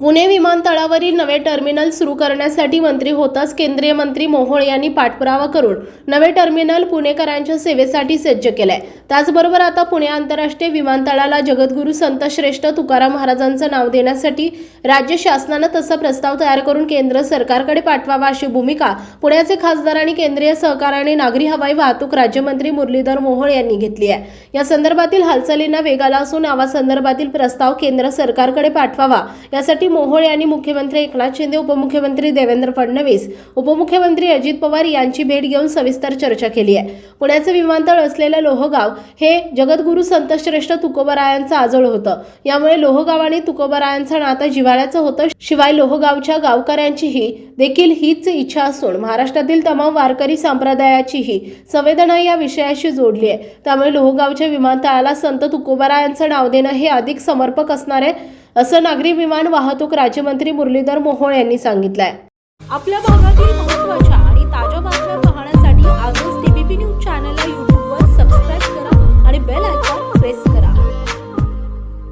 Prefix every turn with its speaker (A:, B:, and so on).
A: पुणे विमानतळावरील नवे टर्मिनल सुरू करण्यासाठी मंत्री होताच केंद्रीय मंत्री मोहोळ यांनी पाठपुरावा करून नवे टर्मिनल पुणेकरांच्या सेवेसाठी सज्ज केलंय. त्याचबरोबर आता पुणे आंतरराष्ट्रीय विमानतळाला जगद्गुरू संत श्रेष्ठ तुकाराम महाराजांचं नाव देण्यासाठी राज्य शासनानं तसा प्रस्ताव तयार करून केंद्र सरकारकडे पाठवावा अशी भूमिका पुण्याचे खासदार आणि केंद्रीय सहकार आणि नागरी हवाई वाहतूक राज्यमंत्री मुरलीधर मोहोळ यांनी घेतली आहे. या संदर्भातील हालचालींना वेग आला असून यासंदर्भातील प्रस्ताव केंद्र सरकारकडे पाठवावा यासाठी मोहोळ यांनी मुख्यमंत्री एकनाथ शिंदे उपमुख्यमंत्री देवेंद्र फडणवीस उपमुख्यमंत्री अजित पवार यांची भेट घेऊन सविस्तर चर्चा केली आहे. पुण्याचे विमानतळ असलेलं लोहगाव हे जगद्गुरू संतश्रेष्ठ तुकोबरायांचं आजोळ होतं. यामुळे लोहगाव आणि तुकोबरायांचं नातं जिव्हाळ्याचं होतं. शिवाय लोहगावच्या गावकऱ्यांचीही देखील हीच इच्छा असून महाराष्ट्रातील तमाम वारकरी संप्रदायाचीही संवेदना या विषयाशी जोडली आहे. त्यामुळे लोहगावच्या विमानतळाला संत तुकोबरायांचं नाव देणं हे अधिक समर्पक असणार आहे. असं नागरी विमान वाहतूक राज्यमंत्री मुरलीधर मोहोळ यांनी सांगितलंय.
B: आपल्या भागातील महत्त्वाच्या